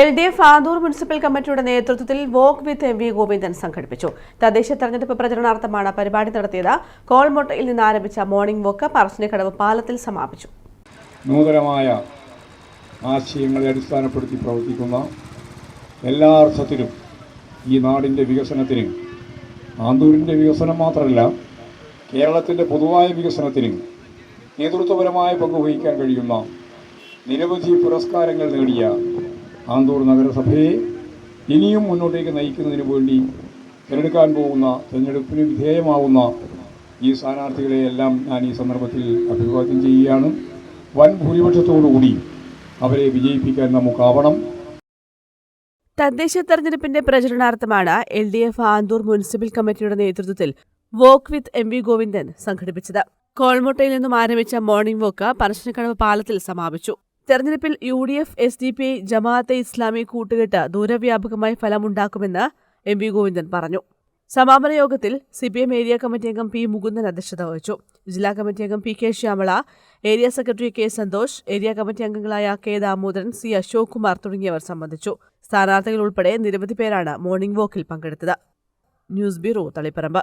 L D F Adoor municipal കമ്മിറ്റിയുടെ നേതൃത്വത്തിൽ walk with M V Govindan സംഘടിപ്പിച്ചു. തദ്ദേശ തെരഞ്ഞെടുപ്പ് പ്രചരണാർത്ഥമാണ് പരിപാടി നടത്തിയത്. കോൾമൊട്ടയിൽ നിന്ന് ആരംഭിച്ച മോർണിംഗ് വോക്ക് പറശ്ശിനിക്കടവ് പാലത്തിൽ സമാപിച്ചു. നൂതനമായ ആശയങ്ങളെ അടിസ്ഥാനപ്പെടുത്തി പ്രവർത്തിക്കുന്ന എല്ലാ അർത്ഥത്തിലും ഈ നാടിന്റെ വികസനത്തിന് ആന്തൂരിന്റെ വികസനം മാത്രമല്ല കേരളത്തിന്റെ പൊതുവായ വികസനത്തിന് നേതൃത്വപരമായ പങ്ക് വഹിക്കാൻ കഴിയുന്ന നിരവധി പുരസ്കാരങ്ങൾ നേടിയ ആന്തൂർ നഗരസഭയെ ഇനിയും മുന്നോട്ടേക്ക് നയിക്കുന്നതിന് വേണ്ടി തിരഞ്ഞെടുക്കാൻ പോകുന്ന തിരഞ്ഞെടുപ്പിന് വിധേയമാവുന്ന ഈ സ്ഥാനാർത്ഥികളെയെല്ലാം ഞാൻ ഈ സന്ദർഭത്തിൽ അഭിവാദ്യം ചെയ്യുകയാണ്. വൻ ഭൂരിപക്ഷത്തോടുകൂടി അവരെ വിജയിപ്പിക്കാൻ നമുക്കാവണം. തദ്ദേശ തെരഞ്ഞെടുപ്പിന്റെ പ്രചരണാർത്ഥമാണ് L D F Anthoor municipal കമ്മിറ്റിയുടെ നേതൃത്വത്തിൽ walk with M V Govindan സംഘടിപ്പിച്ചത്. കോൾമുട്ടയിൽ നിന്നും ആരംഭിച്ച മോർണിംഗ് വോക്ക് പറശ്ശിനിക്കടവ് പാലത്തിൽ സമാപിച്ചു. തെരഞ്ഞെടുപ്പിൽ U D F S D P I Jamaate Islami കൂട്ടുകെട്ട് ദൂരവ്യാപകമായി ഫലമുണ്ടാക്കുമെന്ന് എം വി ഗോവിന്ദൻ പറഞ്ഞു. സമാപന യോഗത്തിൽ C P M area committee അംഗം പി മുകുന്ദൻ അധ്യക്ഷത വഹിച്ചു. ജില്ലാ കമ്മിറ്റി അംഗം P K Shyamala area secretary K Santhosh area committee അംഗങ്ങളായ കെ ദാമോദരൻ സി അശോക് കുമാർ തുടങ്ങിയവർ സംബന്ധിച്ചു. സ്ഥാനാർത്ഥികൾ ഉൾപ്പെടെ നിരവധി പേരാണ് മോർണിംഗ് വോക്കിൽ പങ്കെടുത്തത്. News bureau Taliparamba.